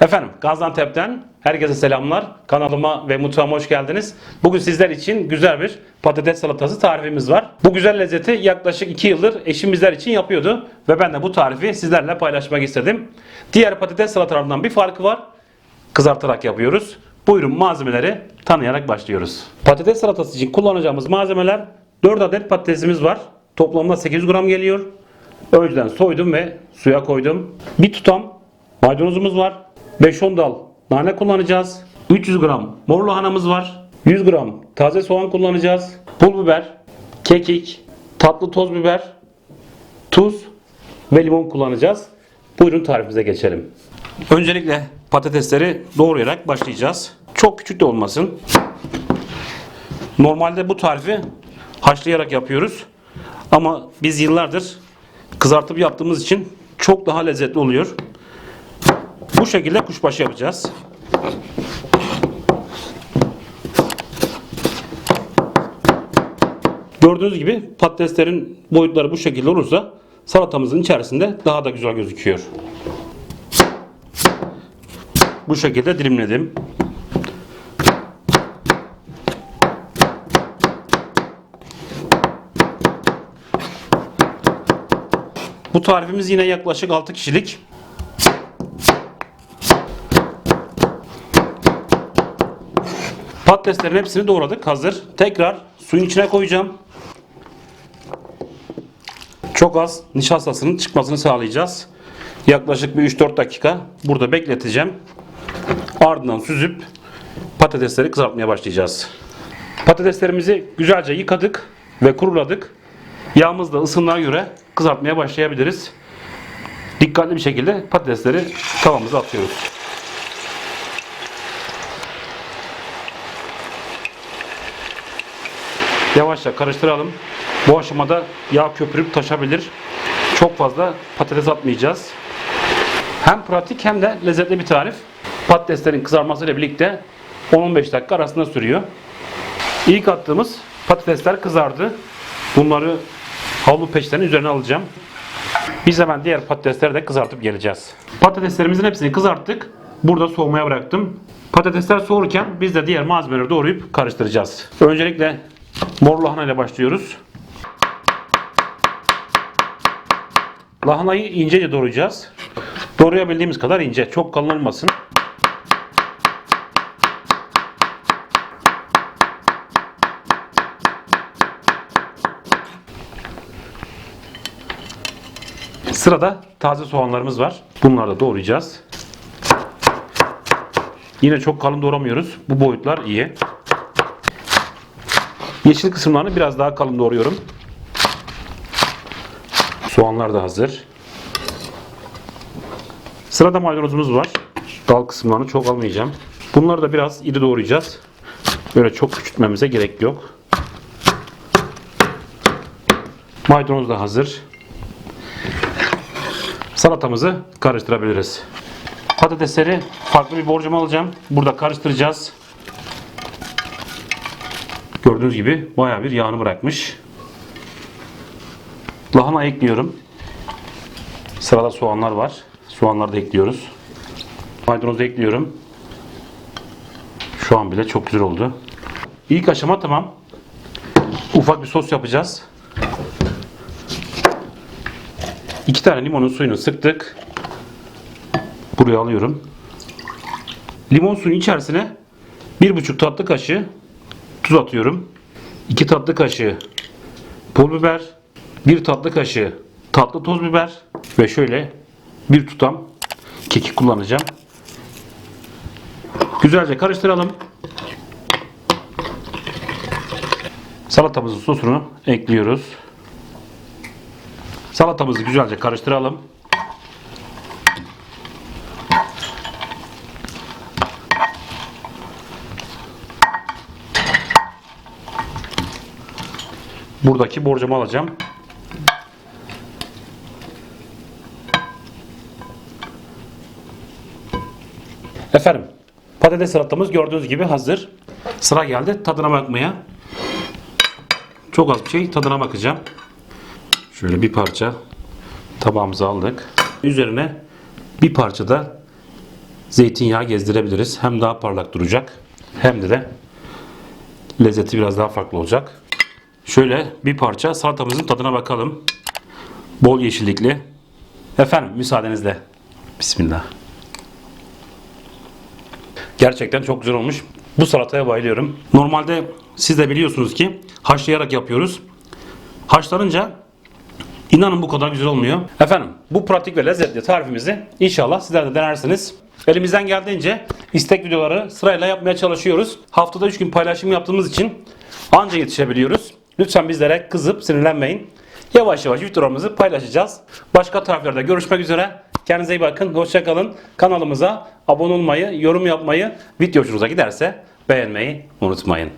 Efendim Gaziantep'ten herkese selamlar. Kanalıma ve mutfağıma hoş geldiniz. Bugün sizler için güzel bir patates salatası tarifimiz var. Bu güzel lezzeti yaklaşık 2 yıldır eşim bizler için yapıyordu. Ve ben de bu tarifi sizlerle paylaşmak istedim. Diğer patates salatalarından bir farkı var. Kızartarak yapıyoruz. Buyurun malzemeleri tanıyarak başlıyoruz. Patates salatası için kullanacağımız malzemeler 4 adet patatesimiz var. Toplamda 800 gram geliyor. Önceden soydum ve suya koydum. Bir tutam Maydanozumuz var. 5-10 dal nane kullanacağız. 300 gram mor lahanamız var. 100 gram taze soğan kullanacağız. Pul biber, kekik, tatlı toz biber, tuz ve limon kullanacağız. Buyurun tarifimize geçelim. Öncelikle patatesleri doğrayarak başlayacağız. Çok küçük de olmasın. Normalde bu tarifi haşlayarak yapıyoruz. Ama biz yıllardır kızartıp yaptığımız için çok daha lezzetli oluyor. Bu şekilde kuşbaşı yapacağız. Gördüğünüz gibi patateslerin boyutları bu şekilde olursa salatamızın içerisinde daha da güzel gözüküyor. Bu şekilde dilimledim. Bu tarifimiz yine yaklaşık 6 kişilik. Patateslerin hepsini doğradık. Hazır. Tekrar suyun içine koyacağım. Çok az nişastasının çıkmasını sağlayacağız. Yaklaşık bir 3-4 dakika burada bekleteceğim. Ardından süzüp patatesleri kızartmaya başlayacağız. Patateslerimizi güzelce yıkadık ve kuruladık. Yağımız da ısınına göre kızartmaya başlayabiliriz. Dikkatli bir şekilde patatesleri tavamıza atıyoruz. Yavaşça karıştıralım. Bu aşamada yağ köpürüp taşabilir. Çok fazla patates atmayacağız. Hem pratik hem de lezzetli bir tarif. Patateslerin kızarmasıyla birlikte 10-15 dakika arasında sürüyor. İlk attığımız patatesler kızardı. Bunları havlu peçetenin üzerine alacağım. Biz hemen diğer patatesleri de kızartıp geleceğiz. Patateslerimizin hepsini kızarttık. Burada soğumaya bıraktım. Patatesler soğurken biz de diğer malzemeleri doğrayıp karıştıracağız. Öncelikle mor lahana ile başlıyoruz. Lahanayı ince doğrayacağız. Doğrayabildiğimiz kadar ince. Çok kalın olmasın. Sırada taze soğanlarımız var. Bunları da doğrayacağız. Yine çok kalın doğramıyoruz. Bu boyutlar iyi. Yeşil kısımlarını biraz daha kalın doğruyorum. Soğanlar da hazır. Sırada maydanozumuz var. Dal kısımlarını çok almayacağım. Bunları da biraz iri doğrayacağız. Böyle çok küçültmemize gerek yok. Maydanoz da hazır. Salatamızı karıştırabiliriz. Patatesleri farklı bir borcama alacağım. Burada karıştıracağız. Gördüğünüz gibi baya bir yağını bırakmış. Lahana ekliyorum. Sırada soğanlar var. Soğanları da ekliyoruz. Maydanozu ekliyorum. Şu an bile çok güzel oldu. İlk aşama tamam. Ufak bir sos yapacağız. İki tane limonun suyunu sıktık. Buraya alıyorum. Limon suyun içerisine bir buçuk tatlı kaşığı tuz atıyorum. 2 tatlı kaşığı pul biber, 1 tatlı kaşığı tatlı toz biber ve şöyle bir tutam kekik kullanacağım. Güzelce karıştıralım. Salatamızın sosunu ekliyoruz. Salatamızı güzelce karıştıralım. Buradaki borcamı alacağım. Efendim, patates salatamız gördüğünüz gibi hazır. Sıra geldi tadına bakmaya. Çok az bir şey tadına bakacağım. Şöyle bir parça tabağımıza aldık. Üzerine bir parça da zeytinyağı gezdirebiliriz. Hem daha parlak duracak hem de de lezzeti biraz daha farklı olacak. Şöyle bir parça salatamızın tadına bakalım. Bol yeşillikli. Efendim müsaadenizle. Bismillah. Gerçekten çok güzel olmuş. Bu salataya bayılıyorum. Normalde siz de biliyorsunuz ki haşlayarak yapıyoruz. Haşlanınca inanın bu kadar güzel olmuyor. Efendim bu pratik ve lezzetli tarifimizi inşallah sizler de denersiniz. Elimizden geldiğince istek videoları sırayla yapmaya çalışıyoruz. Haftada 3 gün paylaşım yaptığımız için anca yetişebiliyoruz. Lütfen bizlere kızıp sinirlenmeyin. Yavaş yavaş videolarımızı paylaşacağız. Başka tariflerde görüşmek üzere. Kendinize iyi bakın. Hoşçakalın. Kanalımıza abone olmayı, yorum yapmayı, video hoşunuza giderse beğenmeyi unutmayın.